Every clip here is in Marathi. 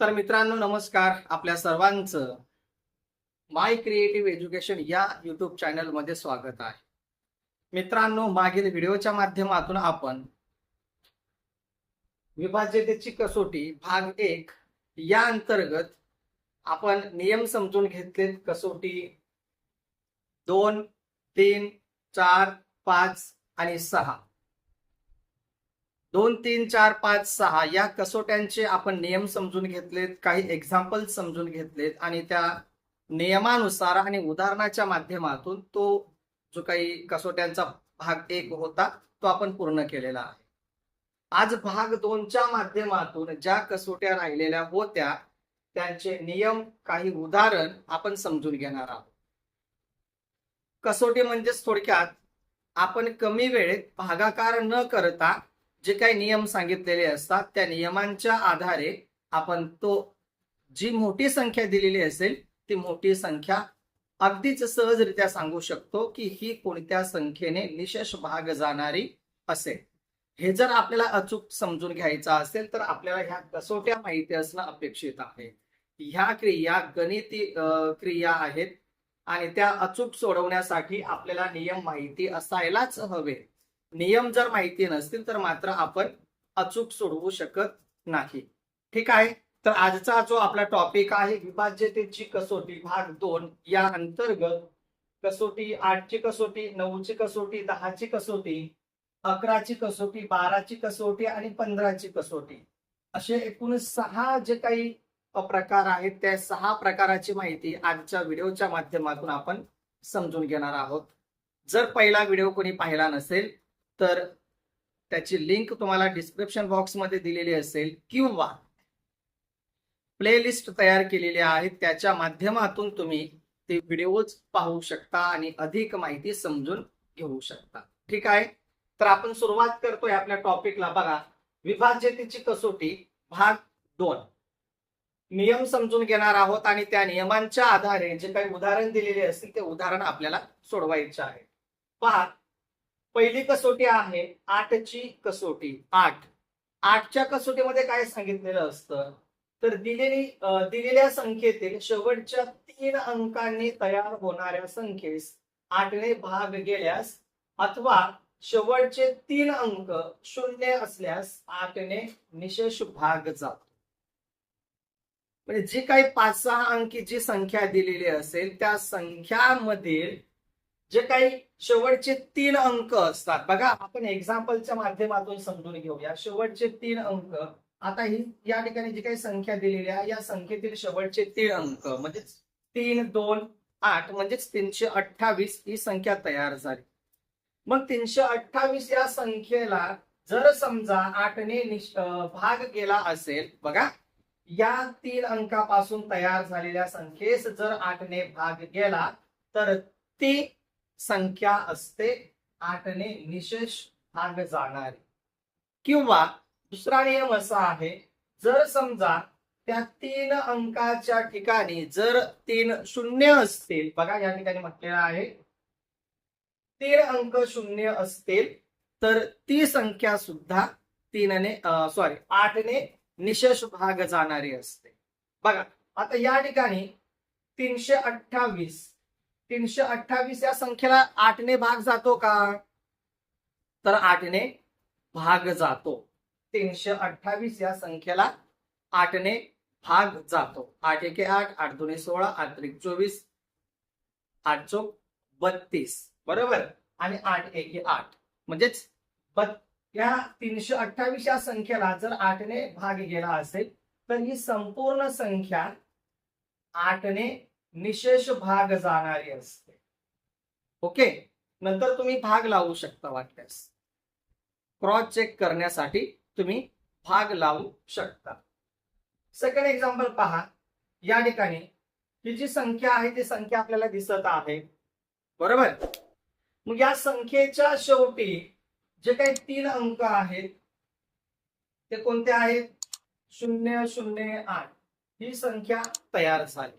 तर मित्रांनो नमस्कार आपल्या सर्वांचं. माय क्रिएटिव्ह एज्युकेशन या युट्यूब चॅनलमध्ये स्वागत आहे. मित्रांनो मागील व्हिडिओच्या माध्यमातून आपण विभाज्यतेची कसोटी भाग एक या अंतर्गत आपण नियम समजून घेतले कसोटी दोन तीन चार पाच आणि सहा. दोन तीन चार पाच सहा या कसोट्यांचे आपण नियम समजून घेतलेत काही एक्झाम्पल समजून घेतलेत आणि त्या नियमानुसार आणि उदाहरणाच्या माध्यमातून तो जो काही कसोट्यांचा भाग एक होता तो आपण पूर्ण केलेला आहे. आज भाग दोनच्या माध्यमातून ज्या कसोट्या राहिलेल्या होत्या त्यांचे नियम काही उदाहरण आपण समजून घेणार आहोत. कसोटी म्हणजेच थोडक्यात आपण कमी वेळेत भागाकार न करता जे काही नियम सांगितलेले असतात त्या नियमांच्या आधारे आपण तो जी मोठी संख्या दिलेली असेल ती मोठी संख्या अगदीच सहजरित्या सांगू शकतो की ही कोणत्या संख्येने निशेष भाग जाणारी असेल. हे जर आपल्याला अचूक समजून घ्यायचं असेल तर आपल्याला ह्या कसोट्या माहिती असणं अपेक्षित आहे. ह्या क्रिया गणिती क्रिया आहेत आणि त्या अचूक सोडवण्यासाठी आपल्याला नियम माहिती असायलाच हवे. नियम जर माहिती नसतील तर मात्र आपण अचूक सोडवू शकत नाही. ठीक आहे? तर आजचा जो आपला टॉपिक आहे विभाज्यतेची कसोटी भाग दोन या अंतर्गत कसोटी आठची कसोटी नऊची कसोटी दहाची कसोटी अकराची कसोटी बाराची कसोटी आणि पंधराची कसोटी. असे एकूण सहा जे काही प्रकार आहेत त्या सहा प्रकाराची माहिती आजच्या व्हिडिओच्या माध्यमातून आपण समजून घेणार आहोत. जर पहिला व्हिडिओ कोणी पाहिला नसेल तर त्याची लिंक तुम्हाला डिस्क्रिप्शन बॉक्समध्ये दिलेली असेल किंवा प्लेलिस्ट तयार केलेली आहे त्याच्या माध्यमातून तुम्ही ते व्हिडिओज पाहू शकता आणि अधिक माहिती समजून घेऊ शकता. ठीक आहे? तर आपण सुरुवात करतोय आपल्या टॉपिकला बघा विभाज्यतेची कसोटी भाग दोन. नियम समजून घेणार आहोत आणि त्या नियमांच्या आधारे जे काही उदाहरण दिलेले असतील ते उदाहरण आपल्याला सोडवायचे आहे. पहा पहिली कसोटी आहे आठची कसोटी. आठ. आठच्या कसोटीमध्ये काय सांगितलेलं असतं? तर दिलेली दिलेल्या संख्येतील शेवटच्या तीन अंकांनी तयार होणाऱ्या संख्येस आठने भाग गेल्यास अथवा शेवटचे तीन अंक शून्य असल्यास आठने निशेष भाग जातो. म्हणजे जी काही पाच सहा अंकी जी संख्या दिलेली असेल त्या संख्यामधील जे काही शेवटचे तीन अंक असतात. बघा आपण एक्झाम्पलच्या माध्यमातून समजून घेऊया. शेवटचे तीन अंक. आता ही या ठिकाणी जी काही संख्या दिलेली आहे या संख्येतील शेवटचे तीन अंक म्हणजे तीन दोन आठ म्हणजेच तीनशे अठ्ठावीस ही संख्या तयार झाली. मग तीनशे अठ्ठावीस या संख्येला जर समजा आठने भाग गेला असेल बघा या तीन अंकापासून तयार झालेल्या संख्येस जर आठने भाग गेला तर ती संख्या असते आठने निशेष भाग जाणारी. किंवा दुसरा नियम असा आहे जर समजा त्या तीन अंकाच्या ठिकाणी जर तीन शून्य असतील बघा या ठिकाणी म्हटलेलं आहे तीन अंक शून्य असतील तर ती संख्या सुद्धा तीनने सॉरी आठने निशेष भाग जाणारी असते. बघा आता या ठिकाणी तीनशे अठ्ठावीस तीनशे अठ्ठावीस या संख्येला आठने भाग जातो का? तर आठने भाग जातो. तीनशे अठ्ठावीस या संख्येला आठने भाग जातो. आठ एके आठ आठ दोन्ही सोळा आठ त्रिक चोवीस आठ चौक बत्तीस. बरोबर. आणि आठ एके आठ. म्हणजेच बत या तीनशे अठ्ठावीस या संख्येला जर आठने भाग गेला असेल तर ही संपूर्ण संख्या आठने निशेष भाग जाणारी असते. ओके? नंतर तुम्ही भाग लावू शकता वाटल्यास क्रॉस चेक करण्यासाठी तुम्ही भाग लावू शकता. सेकंड एक्झाम्पल पहा. या ठिकाणी ही जी संख्या आहे ती संख्या आपल्याला दिसत आहे. बरोबर? मग या संख्येच्या शेवटी जे काही तीन अंक आहेत ते कोणते आहेत? शून्य शून्य आठ. ही संख्या तयार झाली.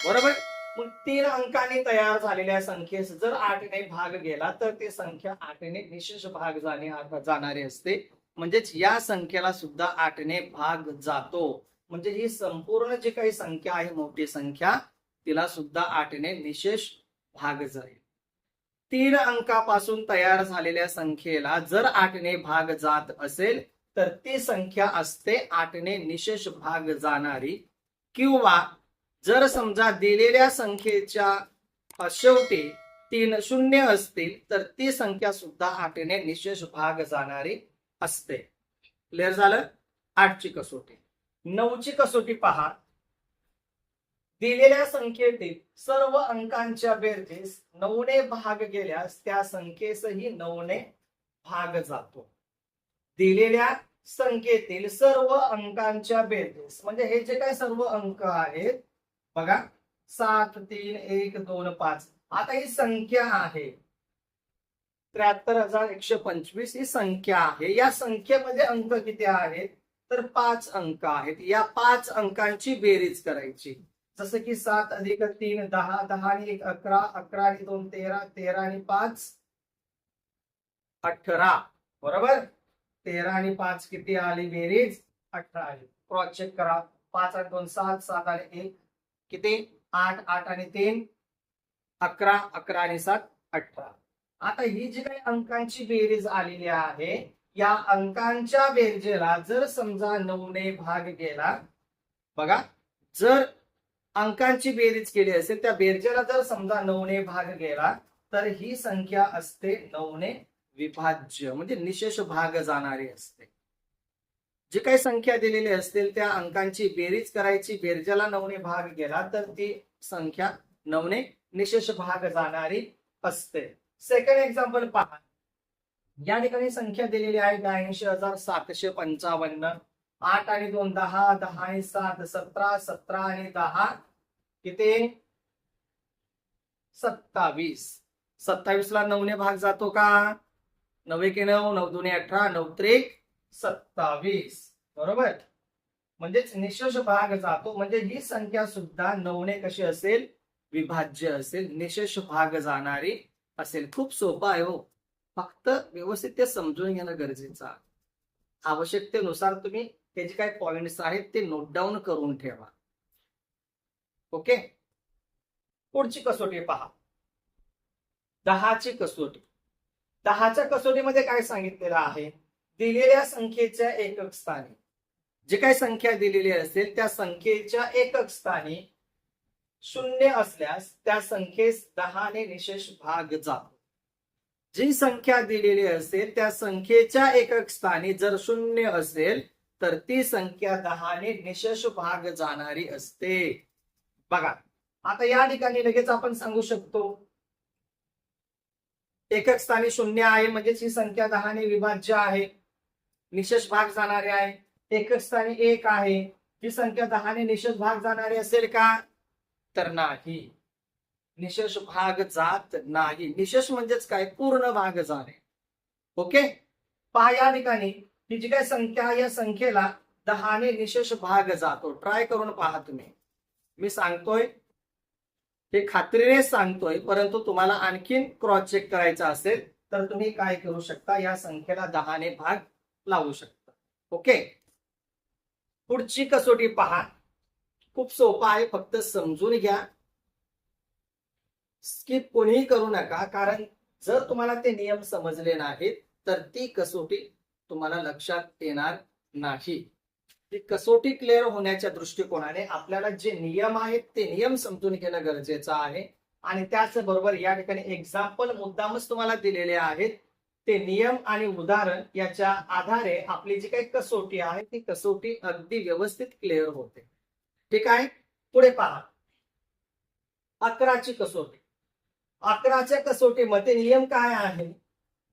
बरोबर? मग तीन अंकाने तयार झालेल्या संख्येस जर आठने भाग गेला तर ती संख्या आठने निशेष भाग जाणे जाणारी असते. म्हणजेच या संख्येला सुद्धा आठने भाग जातो. म्हणजे ही संपूर्ण जी काही संख्या आहे मोठी संख्या तिला सुद्धा आठने निशेष भाग जाईल. तीन अंकापासून तयार झालेल्या संख्येला जर आठने भाग जात असेल तर ती संख्या असते आठने निशेष भाग जाणारी किंवा जर समजा दिलेल्या संख्येच्या शेवटी तीन शून्य असतील तर ती संख्या सुद्धा आठने निशेष भाग जाणारी असते. क्लिअर झालं? आठची कसोटी. नऊची कसोटी पहा. दिलेल्या संख्येतील सर्व अंकांच्या बेरजेस नऊने भाग गेल्यास त्या संख्येसही नऊने भाग जातो. दिलेल्या संख्येतील सर्व अंकांच्या बेरजेस म्हणजे हे जे काय सर्व अंक आहेत बघा. सात तीन एक दोन पाच. आता ही संख्या आहे. त्र्याहत्तर हजार एकशे पंचवीस ही संख्या आहे. या संख्येमध्ये अंक किती आहेत? तर पाच अंक आहेत. या पाच अंकांची बेरीज करायची. जसं की सात अधिक तीन दहा दहा आणि एक अकरा. अकरा आणि दोन तेरा. तेरा आणि पाच अठरा. बरोबर? तेरा आणि पाच किती आली बेरीज? अठरा आली. क्रॉस चेक करा. पाच आणि दोन सात. सात आणि एक किती? आठ आठ आणि तीन. अकरा अकरा आणि सात अठरा. आता ही जी काही अंकांची बेरीज आलेली आहे या अंकांच्या बेरजेला जर समजा नऊने भाग गेला बघा जर अंकांची बेरीज केली असेल त्या बेरजेला जर समजा नऊने भाग गेला तर ही संख्या असते नऊने विभाज्य म्हणजे निशेष भाग जाणारी असते. जी काही संख्या दिलेली असतील त्या अंकांची बेरीज करायची बेरजेला नऊने भाग गेला तर ती संख्या नऊने निशेष भाग जाणारी असते. सेकंड एक्झाम्पल पहा. या ठिकाणी संख्या दिलेली आहे ब्याऐंशी हजार सातशे पंचावन्न. आठ आणि दोन दहा दहा आणि सात सतरा सतरा आणि दहा. किती? सत्तावीस. सत्तावीस ला नऊने भाग जातो का? नवे की नऊ नऊ दुने अठरा नऊ त्रेक. सत्तावीस. बरोबर? म्हणजेच निशेष भाग जातो म्हणजे ही संख्या सुद्धा नवने कशी असेल? विभाज्य असेल. निशेष भाग जाणारी असेल. खूप सोपा आहे हो. फक्त व्यवस्थित ते समजून घेणं गरजेचं आहे. आवश्यकतेनुसार तुम्ही हे जे काही पॉइंट्स आहेत ते नोट डाऊन करून ठेवा. ओके पुढची कसोटी पहा. दहाची कसोटी. दहाच्या कसोटीमध्ये काय सांगितलेलं आहे? दिलेल्या संख्येच्या एकक स्थानी. जी काही संख्या दिलेली असेल त्या संख्येच्या एकक स्थानी शून्य असल्यास त्या संख्येस दहाने निशेष भाग जातो. जी संख्या दिलेली असेल त्या संख्येच्या एकक स्थानी जर शून्य असेल तर ती संख्या दहाने निशेष भाग जाणारी असते. बघा आता या ठिकाणी लगेच आपण सांगू शकतो. एकक स्थानी शून्य आहे म्हणजेच ही संख्या दहाने विभाज्य आहे. निशेष भाग जाणारे आहे. एकच स्थानी एक आहे. ही संख्या दहाने निशेष भाग जाणारी असेल का? तर नाही. निशेष भाग जात नाही. निशेष म्हणजेच काय? पूर्ण भाग जाणे. ओके? पहा या ठिकाणी ही जी काय संख्या या संख्येला दहाने निशेष भाग जातो. ट्राय करून पहा तुम्ही. मी सांगतोय. हे खात्रीने सांगतोय परंतु तुम्हाला आणखीन क्रॉस चेक करायचा असेल तर तुम्ही काय करू शकता? या संख्येला दहाने भाग लावू शकता. ओके पुढची कसोटी पहा. खूप सोपा आहे फक्त समजून घ्या. स्किप कोणीही करू नका कारण जर तुम्हाला ते नियम समजले नाहीत तर ती कसोटी तुम्हाला लक्षात येणार नाही. ती कसोटी क्लिअर होण्याच्या दृष्टिकोनाने आपल्याला जे नियम आहेत ते नियम समजून घेणं गरजेचं आहे. आणि त्याचबरोबर या ठिकाणी एक्झाम्पल मुद्दामच तुम्हाला दिलेले आहेत. ते नियम आणि उदाहरण याच्या आधारे आपली जी काही कसोटी आहे ती कसोटी अगदी व्यवस्थित क्लिअर होते. ठीक आहे? पुढे पहा. अकराची कसोटी. अकराच्या कसोटीमध्ये नियम काय आहे?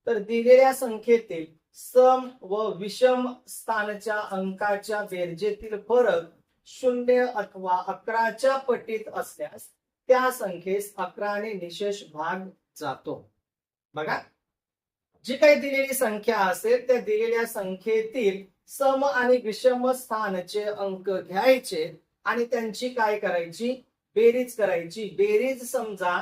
तर दिलेल्या संख्येतील सम व विषम स्थानच्या अंकाच्या बेरजेतील फरक शून्य अथवा अकराच्या पटीत असल्यास त्या संख्येस अकराने निशेष भाग जातो. बघा. जी काही दिलेली संख्या असेल त्या दिलेल्या संख्येतील सम आणि विषम स्थानचे अंक घ्यायचे आणि त्यांची काय करायची? बेरीज करायची. बेरीज समजा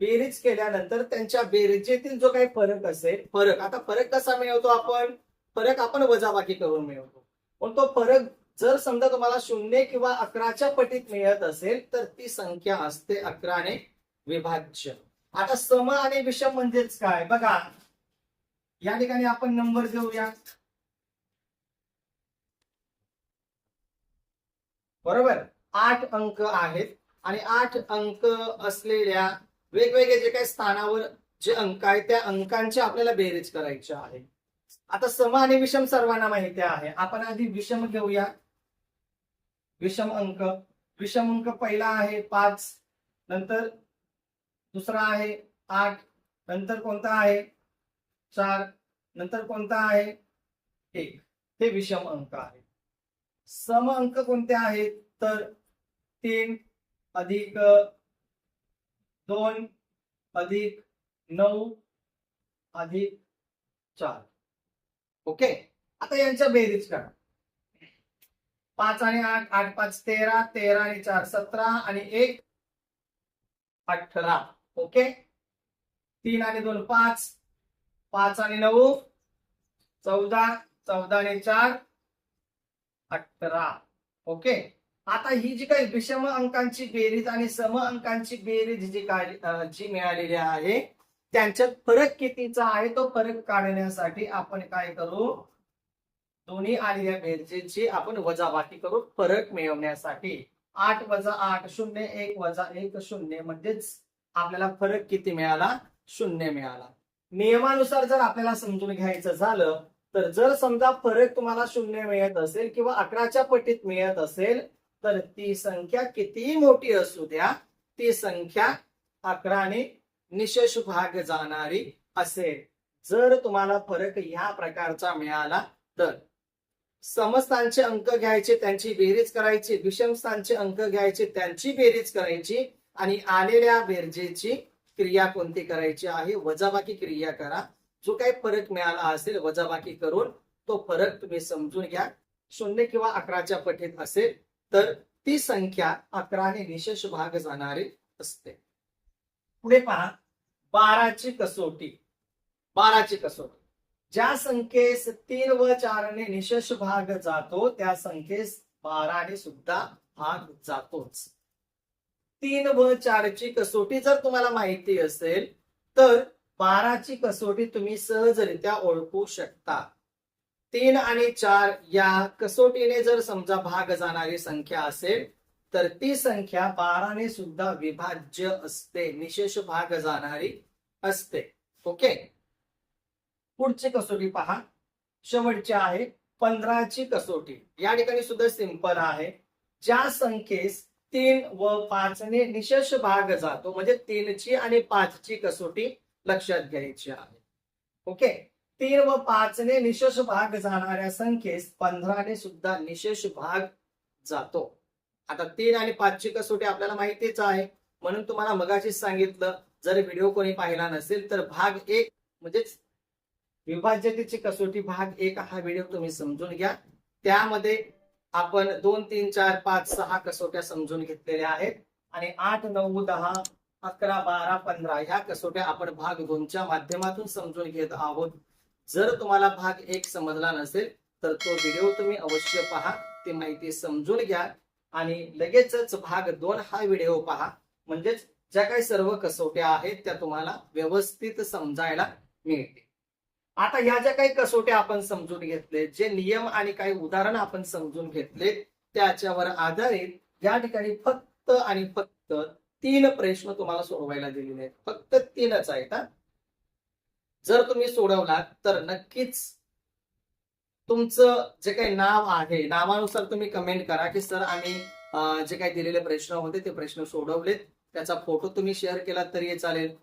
बेरीज केल्यानंतर त्यांच्या बेरीजेतील जो काही फरक असेल फरक. आता फरक कसा मिळवतो आपण? फरक आपण वजाबाकी करून मिळवतो. पण तो फरक जर समजा तुम्हाला शून्य किंवा अकराच्या पटीत मिळत असेल तर ती संख्या असते अकराने विभाज्य. आता सम आणि विषम म्हणजेच काय? बघा या ठिकाणी आपण नंबर देऊया. बरोबर? आठ अंक आहेत आणि आठ अंक असलेल्या वेगवेगळे जे काही स्थानावर जे अंक आहेत त्या अंकांची आपल्याला बेरीज करायची आहे. आता सम आणि विषम सर्वांना माहिती आहे. आपण आधी विषम घेऊया. विषम अंक. विषम अंक पहिला आहे पाच नंतर दुसरा आहे आठ नंतर कोणता आहे? चार नंतर कोणता आहे? एक. हे विषम अंक आहे. सम अंक कोणते आहेत? तर तीन अधिक दोन अधिक नऊ अधिक चार. ओके? आता यांच्या बेरीज करा. पाच आणि आठ आठ पाच तेरा तेरा आणि चार सतरा आणि एक अठरा. ओके? तीन आणि दोन पाच. पाच आणि नऊ. चौदा चौदा आणि चार. अठरा. ओके? आता ही जी काही विषम अंकांची बेरीज आणि सम अंकांची बेरीज जी काय जी मिळालेली आहे त्यांच्यात फरक कितीचा आहे तो फरक काढण्यासाठी आपण काय करू? दोन्ही आणि या बेरजेची आपण वजाबाकी करू फरक मिळवण्यासाठी. आठ वजा आठ शून्य एक वजा एक शून्य म्हणजेच आपल्याला फरक किती मिळाला? शून्य मिळाला. नियमानुसार जर आपल्याला समजून घ्यायचं झालं तर जर समजा फरक तुम्हाला शून्य मिळत असेल किंवा अकराच्या पटीत मिळत असेल तर ती संख्या कितीही मोठी असू द्या ती संख्या अकराने निशेष भाग जाणारी असेल. जर तुम्हाला फरक ह्या प्रकारचा मिळाला तर समस्थानचे अंक घ्यायचे त्यांची बेरीज करायची विषमस्थानचे अंक घ्यायचे त्यांची बेरीज करायची आणि आलेल्या बेरजेची क्रिया कोणती करायची आहे? वजाबाकी क्रिया करा. जो काही फरक मिळाला असेल वजाबाकी करून तो फरक तुम्ही समजून घ्या. शून्य किंवा अकराच्या पटीत असेल तर ती संख्या अकराने निशेष भाग जाणारी असते. पुढे पहा. बाराची कसोटी. बाराची कसोटी. ज्या संख्येस तीन व चारने निशेष भाग जातो त्या संख्येस बाराने सुद्धा भाग जातोच. तीन व चारची कसोटी जर तुम्हाला माहिती असेल तर बाराची कसोटी तुम्ही सहजरित्या ओळखू शकता. तीन आणि चार या कसोटीने जर समजा भाग जाणारी संख्या असेल तर ती संख्या बाराने सुद्धा विभाज्य असते निशेष भाग जाणारी असते. ओके? पुढची कसोटी पहा. शेवटची आहे पंधराची कसोटी. या ठिकाणी सुद्धा सिंपल आहे. ज्या संख्येस तीन व पाचने निशेष भाग जातो. म्हणजे तीनची आणि पाचची कसोटी लक्षात घ्यायची आहे. ओके? तीन व पाचने निशेष भाग जाणाऱ्या संख्येस पंधराने सुद्धा निशेष भाग जातो. आता तीन आणि पाचची कसोटी आपल्याला माहितीच आहे. म्हणून तुम्हाला मगाशीच सांगितलं जर व्हिडिओ कोणी पाहिला नसेल तर भाग एक म्हणजेच विभाज्यतेची कसोटी भाग एक हा व्हिडिओ तुम्ही समजून घ्या. त्यामध्ये आपण दोन तीन चार पाच सहा कसोट्या समजून घेतलेल्या आहेत. आणि आठ नऊ दहा अकरा बारा पंधरा ह्या कसोट्या आपण भाग दोनच्या माध्यमातून समजून घेत आहोत. जर तुम्हाला भाग एक समजला नसेल तर तो व्हिडिओ तुम्ही अवश्य पहा. ती माहिती समजून घ्या. आणि लगेचच भाग दोन हा व्हिडिओ पहा. म्हणजेच ज्या काही सर्व कसोट्या आहेत त्या तुम्हाला व्यवस्थित समजायला मिळतील. आता ह्या ज्या काही कसोट्या आपण समजून घेतले जे नियम आणि काही उदाहरण आपण समजून घेतले त्याच्यावर आधारित या ठिकाणी फक्त आणि फक्त तीन प्रश्न तुम्हाला सोडवायला दिलेले आहेत. फक्त तीनच आहेत जर तुम्ही सोडवलात तर नक्कीच तुमचं जे काही नाव आहे नावानुसार तुम्ही कमेंट करा की सर आम्ही जे काही दिलेले प्रश्न होते ते प्रश्न सोडवलेत. त्याचा फोटो तुम्ही शेअर केलात तरी चालेल.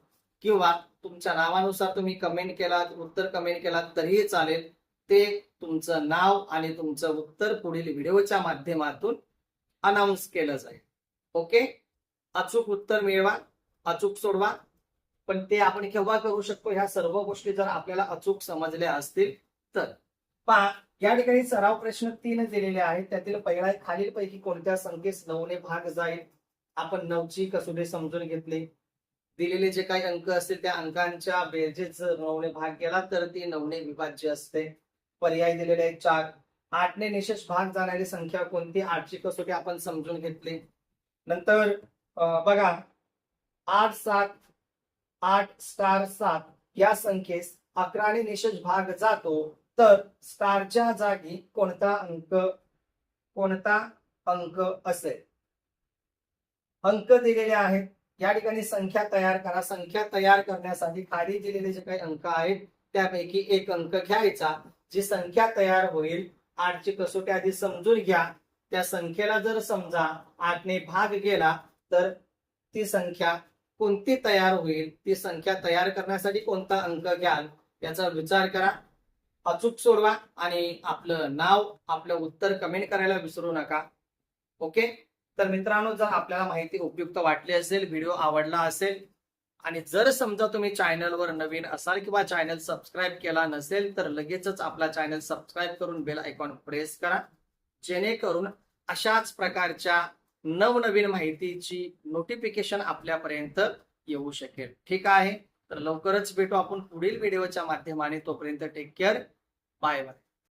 किंवा तुमच्या नावानुसार तुम्ही कमेंट केलात उत्तर कमेंट केलात तरीही चालेल. ते तुमचं नाव आणि तुमचं उत्तर पुढील व्हिडिओच्या माध्यमातून अनाऊन्स केलं जाईल. ओके अचूक उत्तर मिळवा अचूक सोडवा. पण ते आपण केव्हा करू शकतो ह्या सर्व गोष्टी जर आपल्याला अचूक समजल्या असतील तर. पहा या ठिकाणी सराव प्रश्न तीन दिलेले आहेत. त्यातील पहिला खालीलपैकी कोणत्या संख्येस नऊने भाग जाईल? आपण नऊची कसोटी समजून घेतली. दिलेले जे काही अंक असतील त्या अंकांच्या बेरजेच नऊने भाग केला तर ती नऊने विभाज्य असते. पर्याय दिलेले आहेत चार. आठने निशेष भाग जाणारी संख्या कोणती? आठची कसोटी आपण समजून घेतली. नंतर बघा. आठ सात आठ स्टार सात या संख्येस अकराने निशेष भाग जातो तर स्टारच्या जागी कोणता अंक कोणता अंक असेल? अंक दिलेले आहेत या ठिकाणी संख्या तयार करा. संख्या तयार करण्यासाठी खाली दिलेले जे काही अंक आहेत त्यापैकी एक अंक घ्यायचा. जी संख्या तयार होईल आठची कसोटी आधी समजून घ्या. त्या संख्येला जर समजा आठने भाग गेला तर ती संख्या कोणती तयार होईल? ती संख्या तयार करण्यासाठी कोणता अंक घ्याल? याचा विचार करा. अचूक सोडवा आणि आपलं नाव आपलं उत्तर कमेंट करायला विसरू नका. ओके तर मित्रांनो जर आपल्याला माहिती उपयुक्त वाटली असेल व्हिडिओ आवडला असेल आणि जर समजा तुम्ही चॅनलवर नवीन असाल किंवा चॅनल सबस्क्राईब केला नसेल तर लगेचच आपला चॅनल सबस्क्राईब करून बेल आयकॉन प्रेस करा. जेणेकरून अशाच प्रकारच्या नवनवीन माहितीची नोटिफिकेशन आपल्यापर्यंत येऊ शकेल. ठीक आहे? तर लवकरच भेटू आपण पुढील व्हिडिओच्या माध्यमाने. तोपर्यंत टेक केअर बाय बाय